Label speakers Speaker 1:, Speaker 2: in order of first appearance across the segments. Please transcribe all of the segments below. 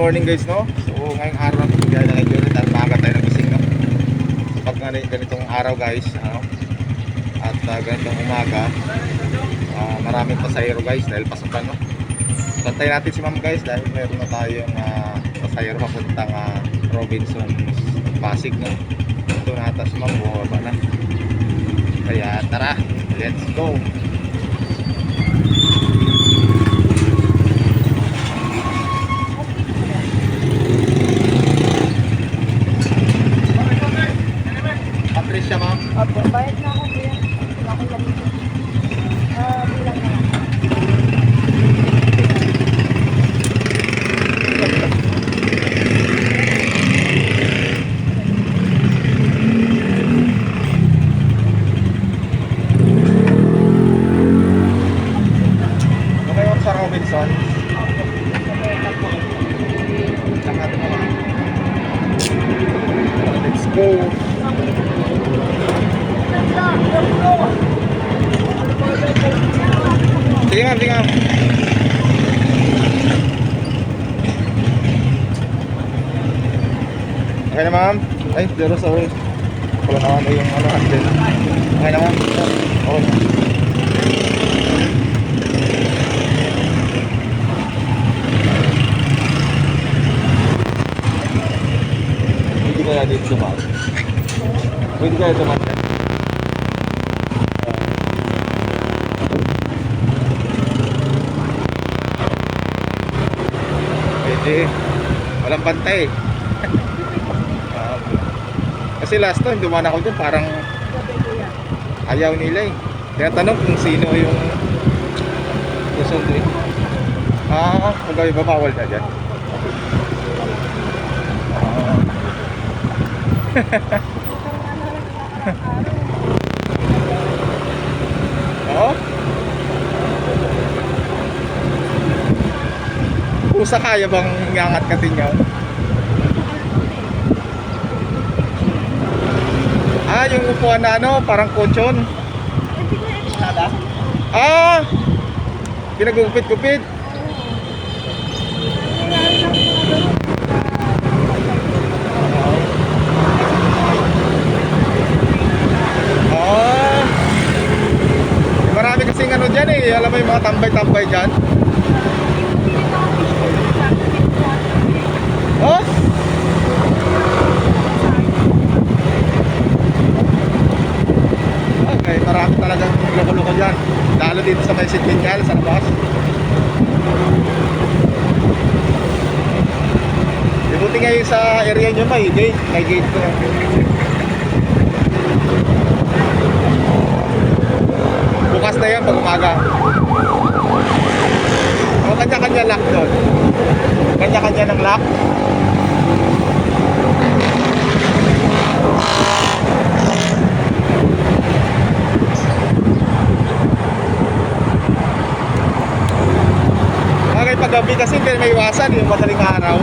Speaker 1: morning guys no. So ngayong araw bigay na kayo rin at maaga tayo nagising no. So pag gani- ganitong araw guys, ano, at uh, ganitong umaga, uh, maraming pasahero guys dahil pasukan no. Bantayan natin si ma'am guys dahil meron na tayong uh, pasahero papuntang uh, Robinson's Pasig no. Ito na ata si ma'am, bumaba na. Kaya tara, let's go. Patricia ma'am.
Speaker 2: Opo, bayad na ako kuya. Wala akong lamig. Ah, bilang na lang.
Speaker 1: Okay ako sa Robinson. Lahat mo ma'am. Let's go. Sige ma'am, sige ma'am. Okay na ma'am? Ay, zero sorry. Wala naman na yung ano, handle. Okay na ma'am? Okay na. Hindi kaya dito sumali. Pwede kaya tumakit. Pwede. Walang bantay. Ah, Kasi last time dumaan ako dun parang ayaw nila eh. Kaya kung sino yung susundo eh. Ah, kung ba bawal na dyan? Ah. Oo? Pusa kaya bang ngangat ka din yun? Ah, yung upuan na ano, parang kutsyon. Ah! Pinagugupit-gupit. Ah! Marami kasing ano dyan eh. Alam mo yung mga tambay-tambay dyan. Oh? Okay, marami talagang loko-loko dyan. Lalo dito sa may Sidminyal, sa labas. Eh, Buti ngayon sa area nyo may gate. May gate ko. Bukas na yan pag umaga. O, kanya-kanya lock doon. Kanya-kanya ng lock. Bagay pag gabi kasi hindi may iwasan yung madaling araw.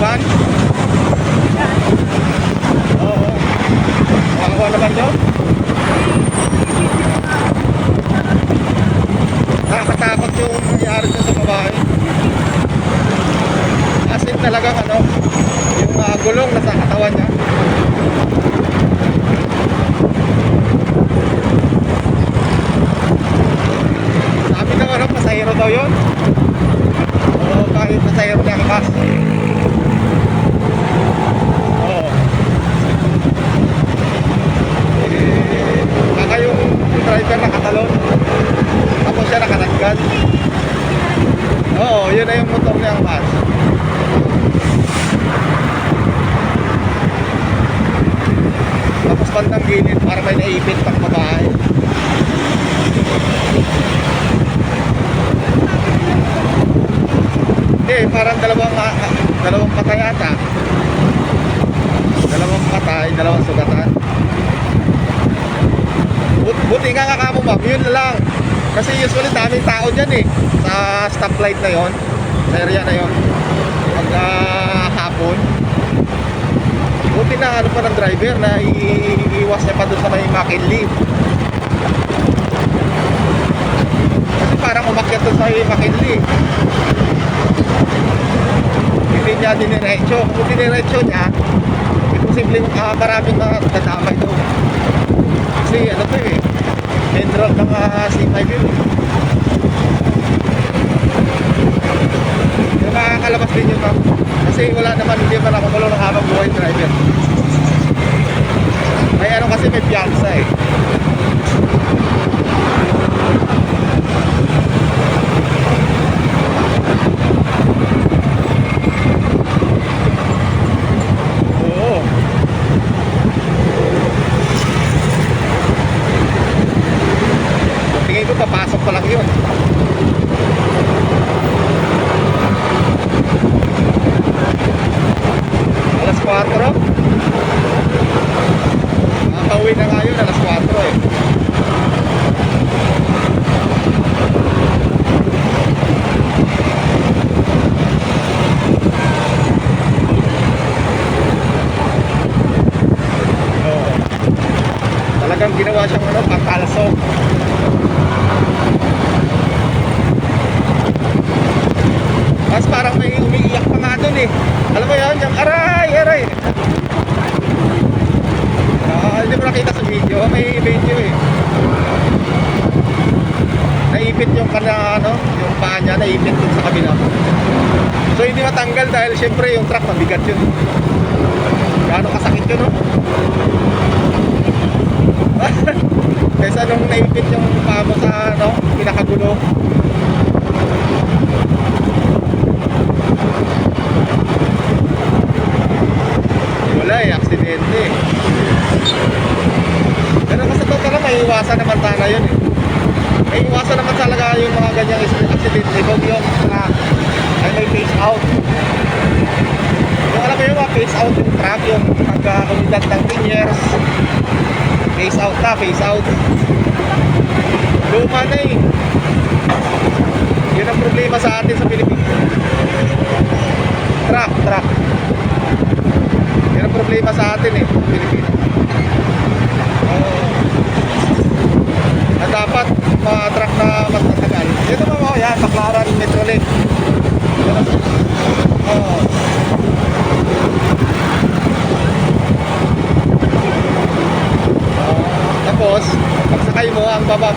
Speaker 1: Van. Oo. Makakuha naman daw. Nakakatakot yung nangyari dyan sa babae. As in talagang ano, yung ah, gulong nasa katawan niya. Sabi ng ano, pasahero daw yun. Oo, kahit pasahero na kakas. Oo. Eh, baka yung driver nakatalon. Tapos siya nakaraggan. Oo, yun na yung motor niya ang mas. Tapos bandang gilid para may naipit pang babae. Hindi, parang dalawang, ah, ah, dalawang patay ata. Dalawang patay, dalawang sugatan. But, buti nga nga kamo ma'am, yun lang. Kasi usually daming tao dyan eh. Sa stoplight na yon, sa area na yon. Pag ah, hapon. Buti na ano pa ng driver na iiwas niya pa doon sa may McKinley. Kasi parang umakyat doon sa may McKinley. Niya diniretso. Kung diniretso niya, imposibleng uh, maraming mga dadamay doon. Kasi ano to eh, main road ng uh, C5 yun. Yung makakalabas din yun ma'am. Kasi wala naman, hindi man ako ng habang buhay driver. May ano kasi may piyansa eh. Oo. Tingin ko papasok pa lang yun. Alas 4. Nakakauwi na nga yun, alas 4 eh. Oo. Talagang ginawa siyang pangkalso. Tapos parang may umiiyak pa nga dun eh. Alam mo yun, yung aray, aray. Ah, hindi mo nakita sa video, may video eh. Naipit yung kana, ano, yung paa niya, naipit dun sa kabila. So hindi matanggal dahil syempre yung truck mabigat yun. Gaano kasakit yun, no? Kaysa nung naipit yung paa mo sa, ano, pinakagulo. Wala eh, aksidente eh. Pero kasi ito talaga may iwasan naman sana yun eh. May iwasan naman talaga yung mga ganyang aksidente kung yung na ay may face out. Yung alam mo yung mga face out yung truck, yung pagka-unidad ng 10 years. Face out na, face out. Luma na eh. Yun ang problema sa atin sa Pilipinas. Truck, truck. Yun ang problema sa atin eh, Pilipinas. Uh, dapat ma-truck na mas matagal. Ito ba mo, oh, yan, Taklaran Metrolink. Yun ang, uh,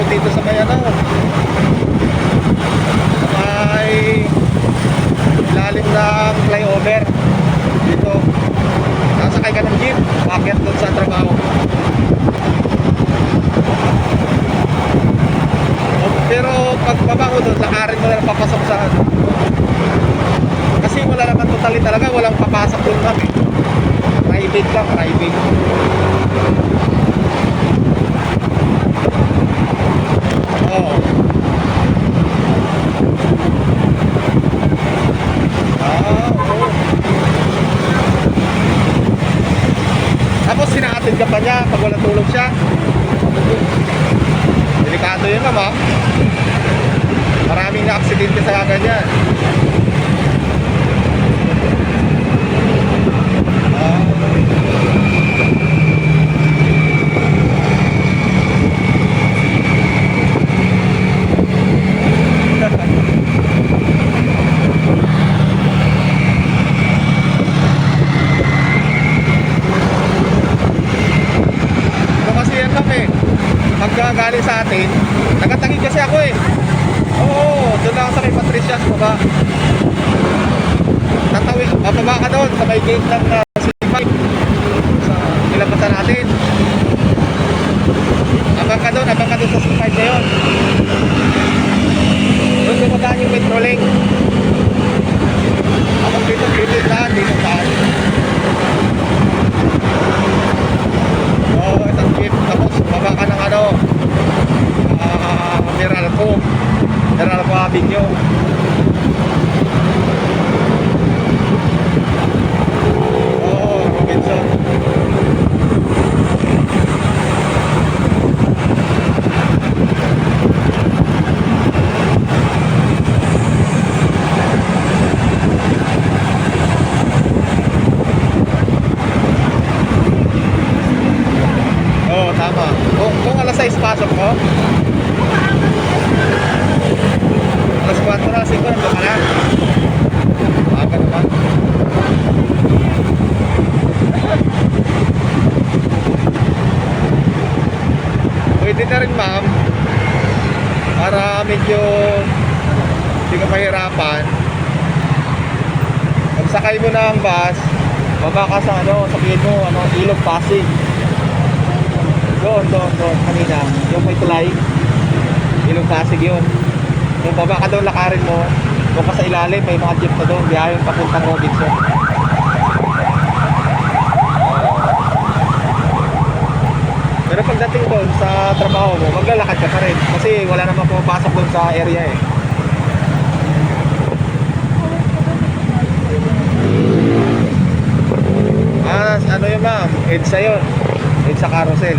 Speaker 1: mo dito sa may ano, sa may ilalim ng flyover dito. Nasakay ka ng jeep, bakit doon sa trabaho. Pero pag baba mo doon, lakarin mo na papasok sa ano. Kasi wala naman totally talaga, walang papasok doon kami. Private lang, private. Oo. Ah, oo. Tapos sinaatin ka pa niya pag walang tulog siya. Delikado yun naman. Maraming na-aksidente sa ganyan. Ah. Ito kasi yan kami. Pagka galing sa atin, nagatangin kasi ako eh. Oo, doon lang sa kay Patricia's baba. Tatawid, bababa ka doon sa may gate ng uh, C5 sa nilabasan natin. Abang ka doon, abang ka doon sa C5 na yun. Doon dumadaan yung Metrolink. Abang dito, dito saan, dito saan. Oo, oh, isang jeep. Tapos, baba ka ng ano, ah, Meralco. Meralco Avenue. Oo, Robinson. Oo, tama. Kung, kung alas 6 pasok mo, alas 4 na, 5 na ka na. Aga naman. Pwede na rin ma'am, para medyo hindi ka mahirapan. Pagsakay mo ng bus, baba ka sa ano, sabihin mo, ano, ilog Pasig. Doon, doon, doon, kanina. Yung may tulay. Ilong Pasig yun. Yung baba ka doon, lakarin mo. Doon ka sa ilalim, may mga jeep na doon. Biyayong papuntang Robinson. Pero pagdating doon sa trabaho mo, maglalakad ka pa rin. Kasi wala namang pumapasok doon sa area eh. Ah, ano yun ma'am? EDSA yun. EDSA carousel.